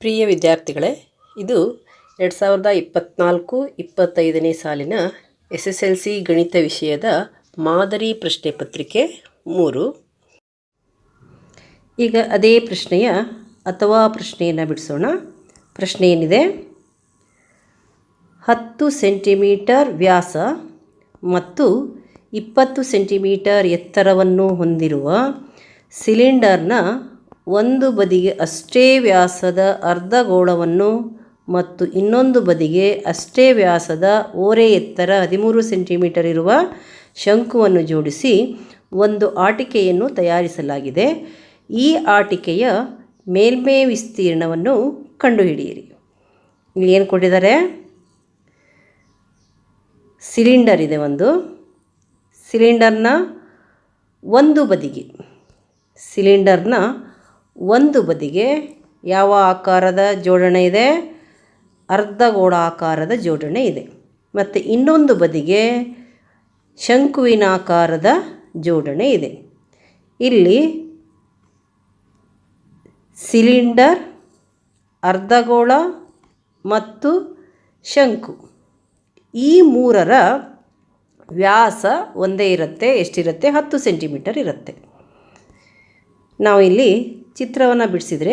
ಪ್ರಿಯ ವಿದ್ಯಾರ್ಥಿಗಳೇ, ಇದು ಎರಡು ಸಾವಿರದ ಇಪ್ಪತ್ತ್ನಾಲ್ಕು ಇಪ್ಪತ್ತೈದನೇ ಸಾಲಿನ ಎಸ್ ಎಸ್ ಎಲ್ ಸಿ ಗಣಿತ ವಿಷಯದ ಮಾದರಿ ಪ್ರಶ್ನೆ ಪತ್ರಿಕೆ ಮೂರು. ಈಗ ಅದೇ ಪ್ರಶ್ನೆಯ ಅಥವಾ ಪ್ರಶ್ನೆಯನ್ನು ಬಿಡಿಸೋಣ. ಪ್ರಶ್ನೆ ಏನಿದೆ? ಹತ್ತು ಸೆಂಟಿಮೀಟರ್ ವ್ಯಾಸ ಮತ್ತು ಇಪ್ಪತ್ತು ಸೆಂಟಿಮೀಟರ್ ಎತ್ತರವನ್ನು ಹೊಂದಿರುವ ಸಿಲಿಂಡರ್ನ ಒಂದು ಬದಿಗೆ ಅಷ್ಟೇ ವ್ಯಾಸದ ಅರ್ಧಗೋಳವನ್ನು ಮತ್ತು ಇನ್ನೊಂದು ಬದಿಗೆ ಅಷ್ಟೇ ವ್ಯಾಸದ ಓರೆ ಎತ್ತರ ಹದಿಮೂರು ಸೆಂಟಿಮೀಟರ್ ಇರುವ ಶಂಕುವನ್ನು ಜೋಡಿಸಿ ಒಂದು ಆಟಿಕೆಯನ್ನು ತಯಾರಿಸಲಾಗಿದೆ. ಈ ಆಟಿಕೆಯ ಮೇಲ್ಮೈ ವಿಸ್ತೀರ್ಣವನ್ನು ಕಂಡುಹಿಡಿಯಿರಿ. ಇಲ್ಲಿ ಏನು ಕೊಟ್ಟಿದ್ದಾರೆ? ಸಿಲಿಂಡರ್ ಇದೆ ಒಂದು. ಸಿಲಿಂಡರ್ನ ಒಂದು ಬದಿಗೆ. ಸಿಲಿಂಡರ್ನ ಒಂದು ಬದಿಗೆ ಯಾವ ಆಕಾರದ ಜೋಡಣೆ ಇದೆ? ಅರ್ಧಗೋಳಾಕಾರದ ಜೋಡಣೆ ಇದೆ. ಮತ್ತು ಇನ್ನೊಂದು ಬದಿಗೆ ಶಂಕುವಿನ ಆಕಾರದ ಜೋಡಣೆ ಇದೆ. ಇಲ್ಲಿ ಸಿಲಿಂಡರ್ ಅರ್ಧಗೋಳ ಮತ್ತು ಶಂಕು. ಈ ಮೂರರ ವ್ಯಾಸ ಒಂದೇ ಇರುತ್ತೆ, ಎಷ್ಟಿರುತ್ತೆ? ಹತ್ತು ಸೆಂಟಿಮೀಟರ್ ಇರುತ್ತೆ. ನಾವು ಇಲ್ಲಿ ಚಿತ್ರವನ್ನು ಬಿಡಿಸಿದರೆ,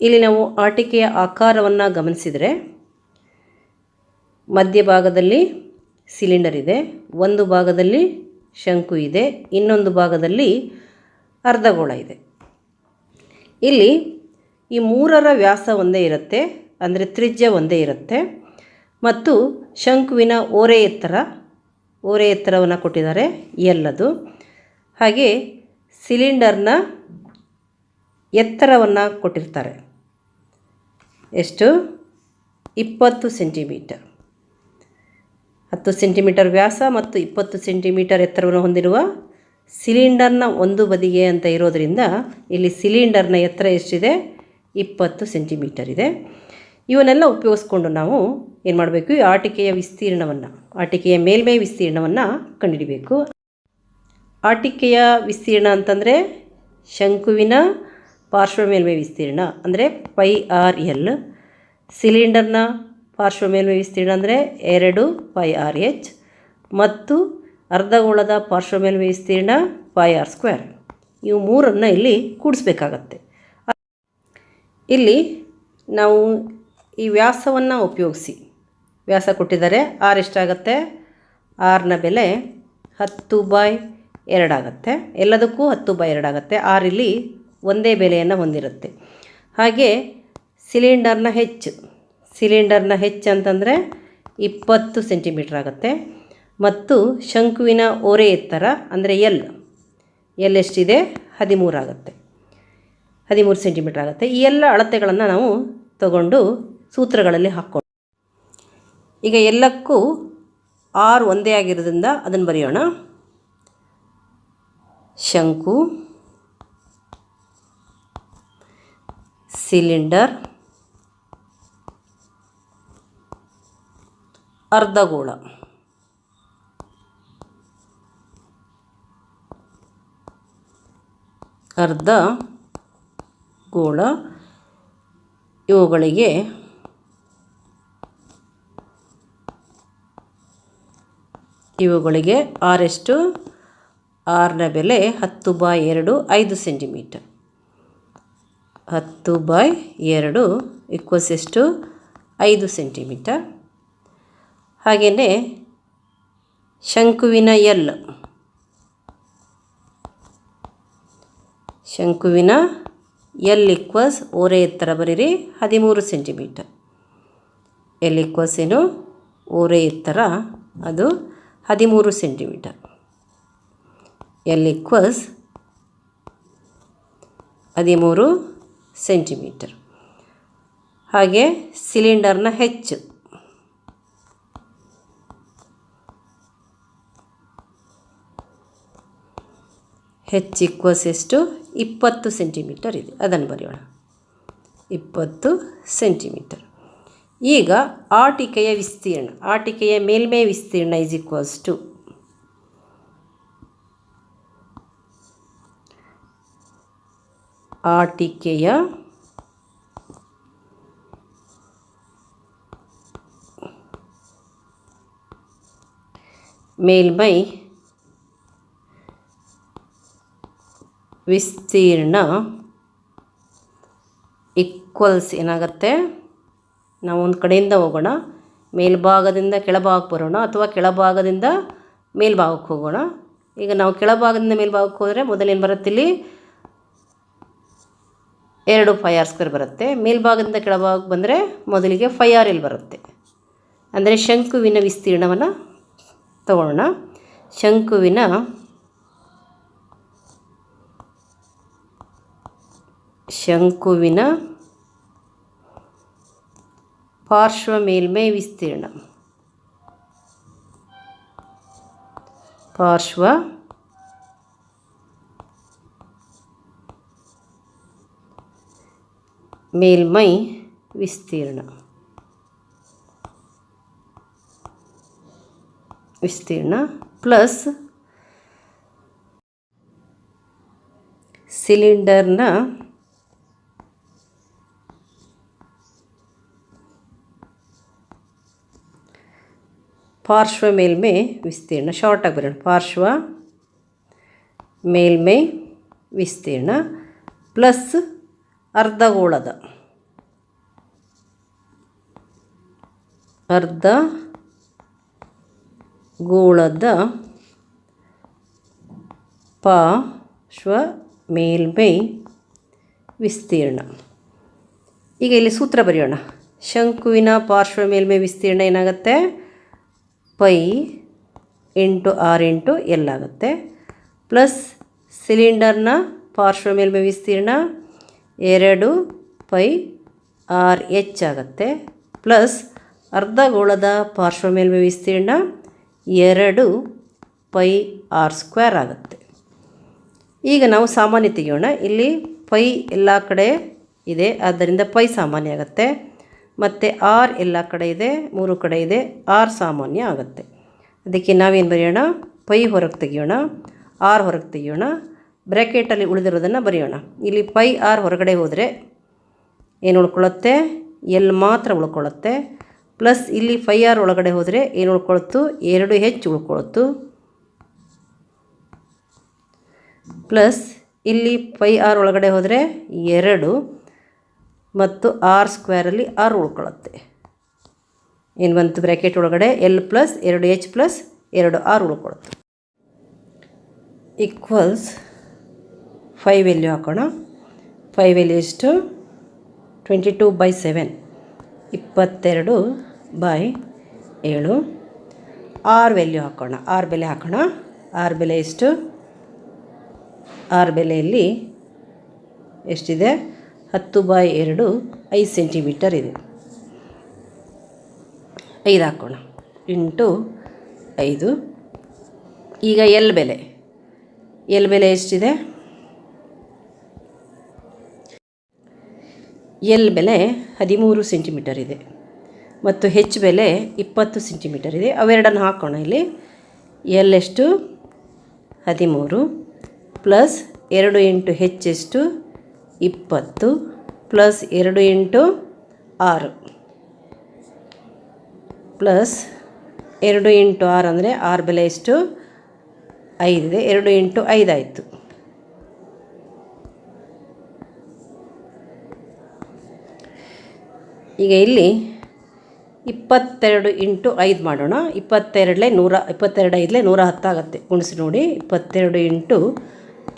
ಇಲ್ಲಿ ನಾವು ಆಟಿಕೆಯ ಆಕಾರವನ್ನು ಗಮನಿಸಿದರೆ ಮಧ್ಯಭಾಗದಲ್ಲಿ ಸಿಲಿಂಡರ್ ಇದೆ, ಒಂದು ಭಾಗದಲ್ಲಿ ಶಂಕು ಇದೆ, ಇನ್ನೊಂದು ಭಾಗದಲ್ಲಿ ಅರ್ಧಗೋಳ ಇದೆ. ಇಲ್ಲಿ ಈ ಮೂರರ ವ್ಯಾಸ ಒಂದೇ ಇರುತ್ತೆ, ಅಂದರೆ ತ್ರಿಜ್ಯ ಒಂದೇ ಇರುತ್ತೆ, ಮತ್ತು ಶಂಕುವಿನ ಓರೆ ಎತ್ತರ ಓರೆ ಎತ್ತರವನ್ನು ಕೊಟ್ಟಿದ್ದಾರೆ ಎಲ್ಲದು ಹಾಗೆ ಸಿಲಿಂಡರ್ನ ಎತ್ತರವನ್ನು ಕೊಟ್ಟಿರ್ತಾರೆ. ಎಷ್ಟು? ಇಪ್ಪತ್ತು ಸೆಂಟಿಮೀಟರ್. ಹತ್ತು ಸೆಂಟಿಮೀಟರ್ ವ್ಯಾಸ ಮತ್ತು ಇಪ್ಪತ್ತು ಸೆಂಟಿಮೀಟರ್ ಎತ್ತರವನ್ನು ಹೊಂದಿರುವ ಸಿಲಿಂಡರ್ನ ಒಂದು ಬದಿಗೆ ಅಂತ ಇರೋದರಿಂದ ಇಲ್ಲಿ ಸಿಲಿಂಡರ್ನ ಎತ್ತರ ಎಷ್ಟಿದೆ? ಇಪ್ಪತ್ತು ಸೆಂಟಿಮೀಟರ್ ಇದೆ. ಇವನ್ನೆಲ್ಲ ಉಪಯೋಗಿಸ್ಕೊಂಡು ನಾವು ಏನು ಮಾಡಬೇಕು? ಈ ಆಟಿಕೆಯ ವಿಸ್ತೀರ್ಣವನ್ನು, ಆಟಿಕೆಯ ಮೇಲ್ಮೈ ವಿಸ್ತೀರ್ಣವನ್ನು ಕಂಡುಹಿಡಿಬೇಕು. ಆಟಿಕೆಯ ವಿಸ್ತೀರ್ಣ ಅಂತಂದರೆ ಶಂಕುವಿನ ಪಾರ್ಶ್ವ ಮೇಲ್ಮೈ ವಿಸ್ತೀರ್ಣ ಅಂದರೆ ಪೈ ಆರ್ ಎಲ್. ಸಿಲಿಂಡರ್ನ ಪಾರ್ಶ್ವ ಮೇಲ್ಮೈ ವಿಸ್ತೀರ್ಣ ಅಂದರೆ ಎರಡು ಪೈ ಆರ್ ಎಚ್ ಮತ್ತು ಅರ್ಧಗೋಳದ ಪಾರ್ಶ್ವ ಮೇಲ್ಮೈ ವಿಸ್ತೀರ್ಣ ಪೈ ಆರ್ ಸ್ಕ್ವೇರ್. ಇವು ಮೂರನ್ನು ಇಲ್ಲಿ ಕೂಡಿಸ್ಬೇಕಾಗತ್ತೆ. ಇಲ್ಲಿ ನಾವು ಈ ವ್ಯಾಸವನ್ನು ಉಪಯೋಗಿಸಿ. ವ್ಯಾಸ ಕೊಟ್ಟಿದ್ದಾರೆ. ಆರ್ ಎಷ್ಟಾಗತ್ತೆ? ಆರ್ನ ಬೆಲೆ ಹತ್ತು ಬೈ ಎರಡಾಗತ್ತೆ. ಎಲ್ಲದಕ್ಕೂ ಹತ್ತು ಬೈ ಎರಡಾಗತ್ತೆ. ಆರ್ ಇಲ್ಲಿ ಒಂದೇ ಬೆಲೆಯನ್ನು ಹೊಂದಿರುತ್ತೆ. ಹಾಗೆ ಸಿಲಿಂಡರ್ನ ಹೆಚ್ಚು ಸಿಲಿಂಡರ್ನ ಹೆಚ್ಚು ಅಂತಂದರೆ ಇಪ್ಪತ್ತು ಸೆಂಟಿಮೀಟ್ರ್ ಆಗುತ್ತೆ. ಮತ್ತು ಶಂಕುವಿನ ಓರೆ ಎತ್ತರ ಅಂದರೆ ಎಲ್. ಎಲ್ ಎಷ್ಟಿದೆ? ಹದಿಮೂರು ಆಗುತ್ತೆ. ಹದಿಮೂರು ಸೆಂಟಿಮೀಟ್ರ್ ಆಗುತ್ತೆ. ಈ ಎಲ್ಲ ಅಳತೆಗಳನ್ನು ನಾವು ತಗೊಂಡು ಸೂತ್ರಗಳಲ್ಲಿ ಹಾಕ್ಕೊಂಡು ಈಗ ಎಲ್ಲಕ್ಕೂ ಆರು ಒಂದೇ ಆಗಿರೋದ್ರಿಂದ ಅದನ್ನು ಬರೆಯೋಣ. ಶಂಕು ಸಿಲಿಂಡರ್ ಅರ್ಧಗೋಳ. ಅರ್ಧ ಗೋಳ ಇವುಗಳಿಗೆ ಇವುಗಳಿಗೆ ಆರೆಷ್ಟು ಆರ್ನ ಬೆಲೆ ಹತ್ತು ಬೈ ಎರಡು ಐದು ಸೆಂಟಿಮೀಟರ್. ಹತ್ತು ಬೈ ಎರಡು ಈಕ್ವಲ್ಸ್ ಎಷ್ಟು? ಐದು ಸೆಂಟಿಮೀಟರ್. ಹಾಗೆಯೇ ಶಂಕುವಿನ ಎಲ್ ಶಂಕುವಿನ ಎಲ್ ಈಕ್ವಲ್ಸ್ ಓರೆ ಎತ್ತರ ಬರೀರಿ, ಹದಿಮೂರು ಸೆಂಟಿಮೀಟರ್. ಎಲ್ ಈಕ್ವಲ್ಸ್ ಏನು? ಓರೆ ಎತ್ತರ, ಅದು ಹದಿಮೂರು ಸೆಂಟಿಮೀಟರ್. ಎಲ್ ಇಕ್ವಸ್ ಹದಿಮೂರು ಸೆಂಟಿಮೀಟರ್. ಹಾಗೆ ಸಿಲಿಂಡರ್ನ ಹೆಚ್ಚು. ಹೆಚ್ಚು ಇಕ್ವಸ್ ಎಷ್ಟು? ಇಪ್ಪತ್ತು ಸೆಂಟಿಮೀಟರ್ ಇದೆ. ಅದನ್ನು ಬರೆಯೋಣ. ಇಪ್ಪತ್ತು ಸೆಂಟಿಮೀಟರ್. ಈಗ ಆಟಿಕೆಯ ವಿಸ್ತೀರ್ಣ. ಆಟಿಕೆಯ ಮೇಲ್ಮೈ ವಿಸ್ತೀರ್ಣ ಇಸ್ ಟು ಆಟಿಕೆಯ ಮೇಲ್ಮೈ ವಿಸ್ತೀರ್ಣ ಈಕ್ವಲ್ಸ್ ಏನಾಗುತ್ತೆ? ನಾವು ಒಂದು ಕಡೆಯಿಂದ ಹೋಗೋಣ, ಮೇಲ್ಭಾಗದಿಂದ ಕೆಳಭಾಗಕ್ಕೆ ಬರೋಣ ಅಥವಾ ಕೆಳಭಾಗದಿಂದ ಮೇಲ್ಭಾಗಕ್ಕೆ ಹೋಗೋಣ. ಈಗ ನಾವು ಕೆಳಭಾಗದಿಂದ ಮೇಲ್ಭಾಗಕ್ಕೆ ಹೋದರೆ ಮೊದಲೇನು ಬರುತ್ತಿಲ್ಲಿ ಎರಡು ಫೈ ಆರ್ ಸ್ಕ್ವೇರ್ ಬರುತ್ತೆ. ಮೇಲ್ಭಾಗದಿಂದ ಕೆಳಭಾಗಕ್ಕೆ ಬಂದರೆ ಮೊದಲಿಗೆ ಫೈ ಆರ್ ಎಲ್ ಬರುತ್ತೆ. ಅಂದರೆ ಶಂಕುವಿನ ವಿಸ್ತೀರ್ಣವನ್ನು ತಗೊಳ್ಳೋಣ ಶಂಕುವಿನ ಶಂಕುವಿನ ಪಾರ್ಶ್ವ ಮೇಲ್ಮೈ ವಿಸ್ತೀರ್ಣ. ಪಾರ್ಶ್ವ ಮೇಲ್ಮೈ ವಿಸ್ತೀರ್ಣ. ವಿಸ್ತೀರ್ಣ ಪ್ಲಸ್ ಸಿಲಿಂಡರ್ನ ಪಾರ್ಶ್ವ ಮೇಲ್ಮೈ ವಿಸ್ತೀರ್ಣ. ಶಾರ್ಟಾಗಿ ಬರೋಣ. ಪಾರ್ಶ್ವ ಮೇಲ್ಮೈ ವಿಸ್ತೀರ್ಣ ಪ್ಲಸ್ ಅರ್ಧಗೋಳದ. ಅರ್ಧ ಗೋಳದ ಪಾಶ್ವ ಮೇಲ್ಮೈ ವಿಸ್ತೀರ್ಣ. ಈಗ ಇಲ್ಲಿ ಸೂತ್ರ ಬರೆಯೋಣ. ಶಂಕುವಿನ ಪಾರ್ಶ್ವ ಮೇಲ್ಮೈ ವಿಸ್ತೀರ್ಣ ಏನಾಗುತ್ತೆ? ಪೈ ಎಂಟು ಆರ್ ಎಂಟು ಎಲ್ ಆಗುತ್ತೆ. ಪ್ಲಸ್ ಸಿಲಿಂಡರ್ನ ಪಾರ್ಶ್ವ ಮೇಲ್ಮೈ ವಿಸ್ತೀರ್ಣ ಎರಡು ಪೈ ಆರ್ ಎಚ್ ಆಗುತ್ತೆ. ಪ್ಲಸ್ ಅರ್ಧಗೋಳದ ಪಾರ್ಶ್ವ ಮೇಲ್ಮೈ ವಿಸ್ತೀರ್ಣ ಎರಡು ಪೈ ಆರ್ ಸ್ಕ್ವೇರ್ ಆಗುತ್ತೆ. ಈಗ ನಾವು ಸಾಮಾನ್ಯ ತೆಗೆಯೋಣ. ಇಲ್ಲಿ ಪೈ ಎಲ್ಲ ಕಡೆ ಇದೆ, ಆದ್ದರಿಂದ ಪೈ ಸಾಮಾನ್ಯ ಆಗುತ್ತೆ. ಮತ್ತು ಆರ್ ಎಲ್ಲ ಕಡೆ ಇದೆ, ಮೂರು ಕಡೆ ಇದೆ, ಆರ್ ಸಾಮಾನ್ಯ ಆಗುತ್ತೆ. ಅದಕ್ಕೆ ನಾವೇನು ಬರೆಯೋಣ? ಪೈ ಹೊರಗೆ ತೆಗೆಯೋಣ. ಆರ್ ಹೊರಗೆ ತೆಗೆಯೋಣ. ಬ್ರ್ಯಾಕೆಟಲ್ಲಿ ಉಳಿದಿರೋದನ್ನು ಬರೆಯೋಣ. ಇಲ್ಲಿ ಪೈ ಆರ್ ಹೊರಗಡೆ ಹೋದರೆ ಏನು ಉಳ್ಕೊಳ್ಳುತ್ತೆ? ಎಲ್ ಮಾತ್ರ ಉಳ್ಕೊಳ್ಳುತ್ತೆ. ಪ್ಲಸ್ ಇಲ್ಲಿ ಫೈ ಆರ್ ಒಳಗಡೆ ಹೋದರೆ ಏನು ಉಳ್ಕೊಳ್ತು ಎರಡು ಹೆಚ್ ಉಳ್ಕೊಳ್ತು ಪ್ಲಸ್ ಇಲ್ಲಿ ಫೈ ಆರ್ ಒಳಗಡೆ ಹೋದರೆ ಎರಡು ಮತ್ತು ಆರ್ ಸ್ಕ್ವೇರಲ್ಲಿ ಆರ್ ಉಳ್ಕೊಳ್ಳುತ್ತೆ. ಏನು ಬಂತು ಬ್ರ್ಯಾಕೆಟ್ ಒಳಗಡೆ? ಎಲ್ ಪ್ಲಸ್ ಎರಡು ಎಚ್ ಪ್ಲಸ್ ಎರಡು ಆರ್ ಉಳ್ಕೊಳ್ತು ಈಕ್ವಲ್ಸ್ ಫೈ ವ್ಯಾಲ್ಯೂ ಹಾಕೋಣ. ಫೈವ್ ವ್ಯಾಲ್ಯೂ ಎಷ್ಟು? ಟ್ವೆಂಟಿ ಟೂ ಬೈ ಸೆವೆನ್ ಇಪ್ಪತ್ತೆರಡು ಬೈ ಏಳು. ಆರು ವ್ಯಾಲ್ಯೂ ಹಾಕೋಣ. ಆರು ಬೆಲೆ ಹಾಕೋಣ. ಆರು ಬೆಲೆ ಎಷ್ಟು? ಆರು ಬೆಲೆಯಲ್ಲಿ ಎಷ್ಟಿದೆ? ಹತ್ತು ಬೈ ಎರಡು ಐದು ಸೆಂಟಿಮೀಟರ್ ಇದೆ. ಐದು ಹಾಕೋಣ. ಇಂಟು ಐದು. ಈಗ ಎಲ್ ಬೆಲೆ. ಎಲ್ ಬೆಲೆ ಎಷ್ಟಿದೆ? ಎಲ್ ಬೆಲೆ ಹದಿಮೂರು ಸೆಂಟಿಮೀಟರ್ ಇದೆ ಮತ್ತು ಹೆಚ್ ಬೆಲೆ ಇಪ್ಪತ್ತು ಸೆಂಟಿಮೀಟರ್ ಇದೆ. ಅವೆರಡನ್ನು ಹಾಕೋಣ ಇಲ್ಲಿ. ಎಲ್ ಎಷ್ಟು? ಹದಿಮೂರು ಪ್ಲಸ್ ಎರಡು ಇಂಟು ಹೆಚ್ ಎಷ್ಟು? ಇಪ್ಪತ್ತು ಪ್ಲಸ್ ಎರಡು ಎಂಟು ಆರು ಪ್ಲಸ್ ಎರಡು ಎಂಟು ಆರು ಅಂದರೆ ಆರು ಬೆಲೆ ಎಷ್ಟು? ಐದಿದೆ ಎರಡು ಎಂಟು ಐದಾಯಿತು ಈಗ ಇಲ್ಲಿ ಇಪ್ಪತ್ತೆರಡು ಇಂಟು ಐದು ಮಾಡೋಣ. ಇಪ್ಪತ್ತೆರಡಲೇ ನೂರ, ಇಪ್ಪತ್ತೆರಡು ಐದಲೇ ನೂರ ಹತ್ತಾಗತ್ತೆ ಗುಣಿಸಿ ನೋಡಿ. ಇಪ್ಪತ್ತೆರಡು ಇಂಟು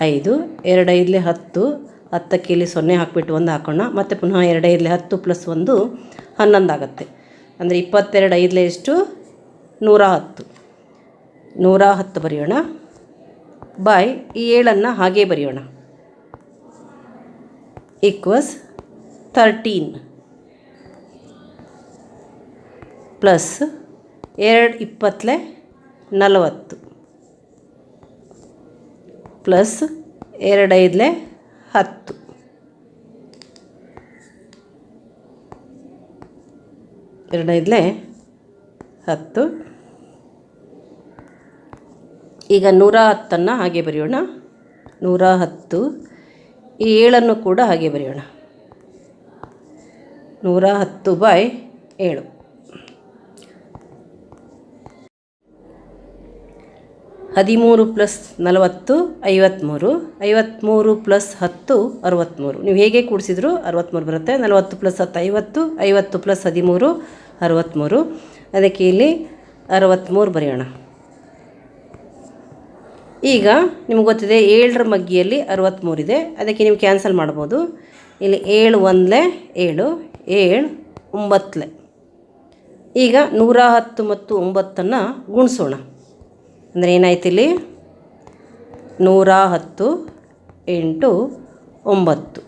ಐದು, ಎರಡು ಐದಲೇ ಹತ್ತು, ಹತ್ತಕ್ಕೆ ಇಲ್ಲಿ ಸೊನ್ನೆ ಹಾಕಿಬಿಟ್ಟು ಒಂದು ಹಾಕೋಣ. ಮತ್ತು ಪುನಃ ಎರಡು ಐದಲೇ ಹತ್ತು ಪ್ಲಸ್ ಒಂದು ಹನ್ನೊಂದು ಆಗುತ್ತೆ. ಅಂದರೆ ಇಪ್ಪತ್ತೆರಡು ಐದಲೇ ಎಷ್ಟು? ನೂರ ಹತ್ತು. ನೂರ ಹತ್ತು ಬರೆಯೋಣ. ಬಾಯ್ ಈ ಏಳನ್ನು ಹಾಗೇ ಬರೆಯೋಣ. Equals thirteen. ಪ್ಲಸ್ ಎರಡು ಇಪ್ಪತ್ತಲೆ ನಲವತ್ತು. ಪ್ಲಸ್ ಎರಡು ಐದಲೆ ಹತ್ತು. ಎರಡೈದಲೆ ಹತ್ತು. ಈಗ ನೂರ ಹತ್ತನ್ನು ಹಾಗೆ ಬರೆಯೋಣ. ನೂರ ಹತ್ತು. ಈ ಏಳನ್ನು ಕೂಡ ಹಾಗೆ ಬರೆಯೋಣ. ನೂರ ಹತ್ತು ಬಾಯ್ ಏಳು. ಹದಿಮೂರು ಪ್ಲಸ್ ನಲವತ್ತು ಐವತ್ತ್ಮೂರು ಐವತ್ತ್ಮೂರು ಪ್ಲಸ್ ಹತ್ತು ಅರವತ್ತ್ಮೂರು ನೀವು ಹೇಗೆ ಕೂಡಿಸಿದ್ರು ಅರವತ್ತ್ಮೂರು ಬರುತ್ತೆ. ನಲವತ್ತು ಪ್ಲಸ್ ಹತ್ತು, ಐವತ್ತು ಐವತ್ತು ಪ್ಲಸ್ ಹದಿಮೂರು ಅರವತ್ತ್ಮೂರು ಅದಕ್ಕೆ ಇಲ್ಲಿ ಅರವತ್ತ್ಮೂರು ಬರೆಯೋಣ. ಈಗ ನಿಮ್ಗೆ ಗೊತ್ತಿದೆ ಏಳರ ಮಗ್ಗಿಯಲ್ಲಿ ಅರವತ್ತ್ಮೂರಿದೆ ಅದಕ್ಕೆ ನೀವು ಕ್ಯಾನ್ಸಲ್ ಮಾಡ್ಬೋದು. ಇಲ್ಲಿ ಏಳು ಒಂದಲೆ ಏಳು ಏಳು ಒಂಬತ್ತಲೆ ಈಗ ನೂರ ಹತ್ತು ಮತ್ತು ಒಂಬತ್ತನ್ನು ಗುಣಿಸೋಣ. ಅಂದರೆ ಏನಾಯ್ತು ಇಲ್ಲಿ ನೂರ ಹತ್ತು ಇಂಟು ಒಂಬತ್ತು.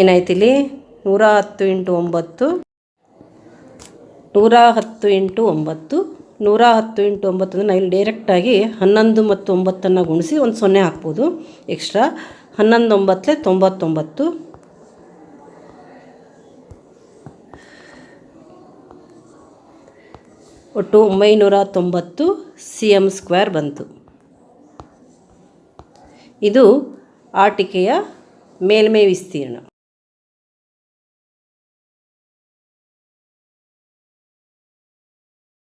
ಏನಾಯ್ತು ಇಲ್ಲಿ ನೂರ ಹತ್ತು ಇಂಟು ಒಂಬತ್ತು. ನೂರ ಹತ್ತು ಇಂಟು ಒಂಬತ್ತು. ನೂರ ಹತ್ತು ಇಂಟು ಒಂಬತ್ತು ಅಂದರೆ ನಾವು ಇಲ್ಲಿ ಡೈರೆಕ್ಟಾಗಿ ಹನ್ನೊಂದು ಮತ್ತು ಒಂಬತ್ತನ್ನು ಗುಣಿಸಿ ಒಂದು ಸೊನ್ನೆ ಹಾಕ್ಬೋದು. ಎಕ್ಸ್ಟ್ರಾ ಹನ್ನೊಂದು ಒಂಬತ್ತಲೆ ತೊಂಬತ್ತೊಂಬತ್ತು. ಒಟ್ಟು ಒಂಬೈನೂರ ತೊಂಬತ್ತು ಸಿ ಎಂ ಸ್ಕ್ವೇರ್ ಬಂತು. ಇದು ಆಟಿಕೆಯ ಮೇಲ್ಮೈ ವಿಸ್ತೀರ್ಣ.